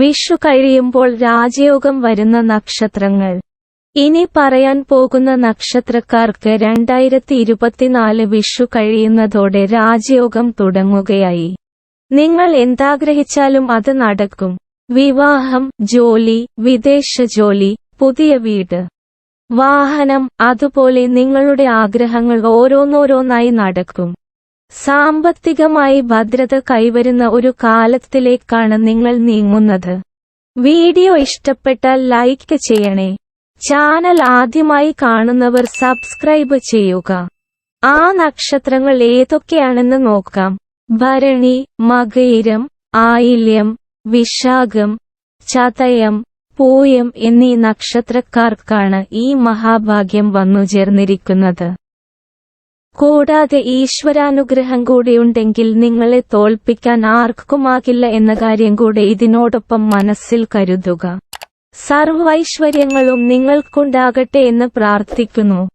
വിഷു കഴിയുമ്പോൾ രാജയോഗം വരുന്ന നക്ഷത്രങ്ങൾ. ഇനി പറയാൻ പോകുന്ന നക്ഷത്രക്കാർക്ക് രണ്ടായിരത്തി ഇരുപത്തിനാല് വിഷു കഴിയുന്നതോടെ രാജയോഗം തുടങ്ങുകയായി. നിങ്ങൾ എന്താഗ്രഹിച്ചാലും അത് നടക്കും. വിവാഹം ജോലി വിദേശ ജോലി പുതിയ വീട് വാഹനം അതുപോലെ നിങ്ങളുടെ ആഗ്രഹങ്ങൾ ഓരോന്നോരോന്നായി നടക്കും. സാമ്പത്തികമായി ഭദ്രത കൈവരുന്ന ഒരു കാലത്തിലേക്കാണ് നിങ്ങൾ നീങ്ങുന്നത്. വീഡിയോ ഇഷ്ടപ്പെട്ടാൽ ലൈക്ക് ചെയ്യണേ. ചാനൽ ആദ്യമായി കാണുന്നവർ സബ്സ്ക്രൈബ് ചെയ്യുക. ആ നക്ഷത്രങ്ങൾ ഏതൊക്കെയാണെന്ന് നോക്കാം. ഭരണി മകയിരം ആയില്യം വിശാഖം ചതയം പൂയം എന്നീ നക്ഷത്രക്കാർക്കാണ് ഈ മഹാഭാഗ്യം വന്നു ചേർന്നിരിക്കുന്നത് കൂടാതെ ഈശ്വരാനുഗ്രഹം കൂടിയുണ്ടെങ്കിൽ നിങ്ങളെ തോൽപ്പിക്കാൻ ആർക്കുമാകില്ല എന്ന കാര്യം കൂടെ ഇതിനോടൊപ്പം മനസ്സിൽ കരുതുക. സർവൈശ്വര്യങ്ങളും നിങ്ങൾക്കുണ്ടാകട്ടെ എന്ന് പ്രാർത്ഥിക്കുന്നു.